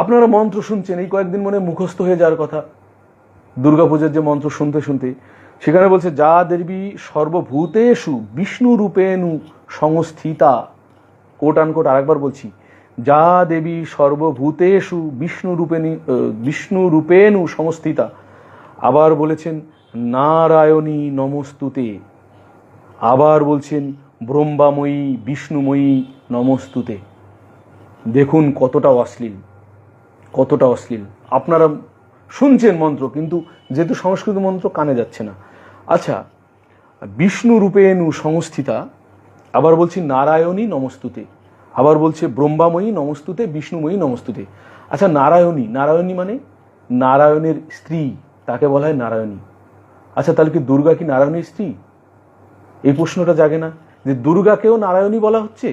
আপনারা মন্ত্র শুনছেন, এই কয়েকদিন মনে মুখস্থ হয়ে যাওয়ার কথা। দুর্গাপূজার যে মন্ত্র শুনতে শুনতে, সেখানে বলছে, যা দেবী সর্বভূতেষু বিষ্ণু রূপেণু সংস্থিতা। কোট আনকোট আরেকবার বলছি, যা দেবী সর্বভূতেষু বিষ্ণু রূপেণী বিষ্ণু রূপেণু সংস্থিতা। আবার বলেছেন, নারায়ণী নমস্তুতে। আবার বলছেন, ব্রহ্মাময়ী বিষ্ণুময়ী নমস্তুতে। দেখুন কতটা অশ্লীল। কতটা অশ্লীল। আপনারা শুনছেন মন্ত্র, কিন্তু যেহেতু সংস্কৃত মন্ত্র কানে যাচ্ছে না। আচ্ছা বিষ্ণু রূপেণু সংস্থিতা, আবার বলছি নারায়ণী নমস্তুতে। আবার বলছে ব্রহ্মাময়ী নমস্তুতে, বিষ্ণুময়ী নমস্তুতে। আচ্ছা নারায়ণী নারায়ণী মানে নারায়ণের স্ত্রী, তাকে বলা হয় নারায়ণী। আচ্ছা তাহলে কি দুর্গা কি নারায়ণের স্ত্রী? এই প্রশ্নটা জাগে না। যে দুর্গাকেও নারায়ণী বলা হচ্ছে?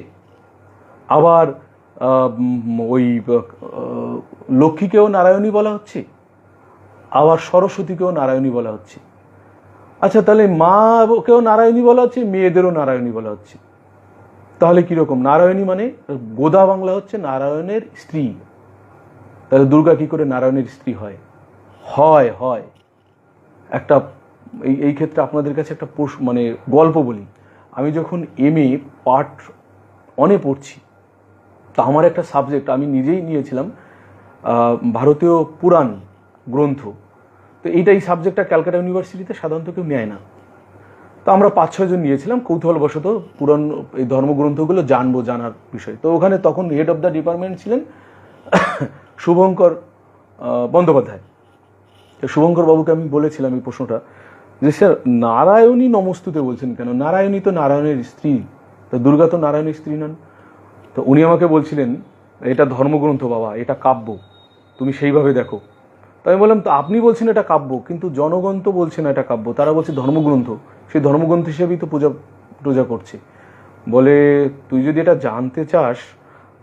আবার ওই লক্ষ্মীকেও নারায়ণী বলা হচ্ছে, আবার সরস্বতীকেও নারায়ণী বলা হচ্ছে। আচ্ছা তাহলে মাকেও নারায়ণী বলা হচ্ছে, মেয়েদেরও নারায়ণী বলা হচ্ছে। তাহলে কীরকম নারায়ণী মানে গোদা বাংলা হচ্ছে নারায়ণের স্ত্রী। তাহলে দুর্গা কি করে নারায়ণের স্ত্রী হয়? হয় হয়। একটা, এই এই ক্ষেত্রে আপনাদের কাছে একটা পোষ- মানে গল্প বলি। আমি যখন এম এ পার্ট অনে পড়ছি, তা আমার একটা সাবজেক্ট আমি নিজেই নিয়েছিলাম। ভারতীয় পুরাণ গ্রন্থ। তো এইটা এই সাবজেক্টটা ক্যালকাটা ইউনিভার্সিটিতে সাধারণত কেউ নেয় না। তো আমরা পাঁচ ছয়জন নিয়েছিলাম, কৌতূহলবশত পুরাণ, এই ধর্মগ্রন্থগুলো জানব, জানার বিষয়। তো ওখানে তখন হেড অফ দ্য ডিপার্টমেন্ট ছিলেন শুভঙ্কর বন্দ্যোপাধ্যায়। তো শুভঙ্কর বাবুকে আমি বলেছিলাম এই প্রশ্নটা যে, স্যার নারায়ণী নমস্তুতে বলছেন কেন? নারায়ণী তো নারায়ণের স্ত্রী। তো দুর্গা তো নারায়ণের স্ত্রী নন। তো উনি আমাকে বলছিলেন, এটা ধর্মগ্রন্থ বাবা, এটা কাব্য। তুমি সেইভাবে দেখো। তো আমি বললাম, তো আপনি বলছেন এটা কাব্য, কিন্তু জনগণ তো বলছে না এটা কাব্য, তারা বলছে ধর্মগ্রন্থ। সেই ধর্মগ্রন্থ হিসেবেই তো পূজা টুজা করছে। বলে, তুই যদি এটা জানতে চাস,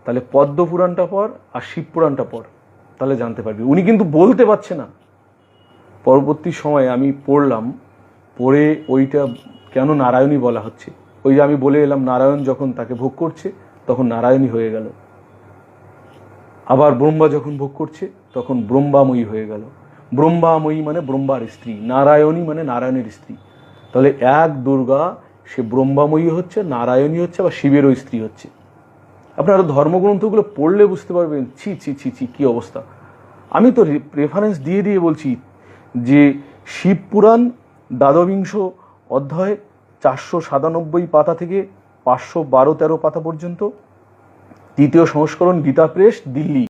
তাহলে পদ্ম পুরাণটা পড় আর শিব পুরাণটা পড়, তাহলে জানতে পারবি। উনি কিন্তু বলতে পারছে না। পরবর্তী সময়ে আমি পড়লাম, পড়ে ওইটা কেন নারায়ণী বলা হচ্ছে? ওই যে আমি বলে এলাম, নারায়ণ যখন তাকে ভোগ করছে, তখন নারায়ণী হয়ে গেল। আবার ব্রহ্মা যখন ভোগ করছে, তখন ব্রহ্মাময়ী হয়ে গেল। ব্রহ্মাময়ী মানে ব্রহ্মার স্ত্রী, নারায়ণী মানে নারায়ণের স্ত্রী। তাহলে এক দুর্গা, সে ব্রহ্মাময়ী হচ্ছে, নারায়ণী হচ্ছে বা শিবেরও স্ত্রী হচ্ছে। আপনারা ধর্মগ্রন্থগুলো পড়লে বুঝতে পারবেন, ছি ছি ছি ছি, কী অবস্থা। আমি তো রেফারেন্স দিয়ে দিয়ে বলছি যে শিব পুরাণ দ্বাদবিংশ অধ্যায় চারশো সাতানব্বই পাতা থেকে পাঁচশো বারো তেরো পাতা পর্যন্ত তৃতীয় সংস্করণ গীতা প্রেস দিল্লি।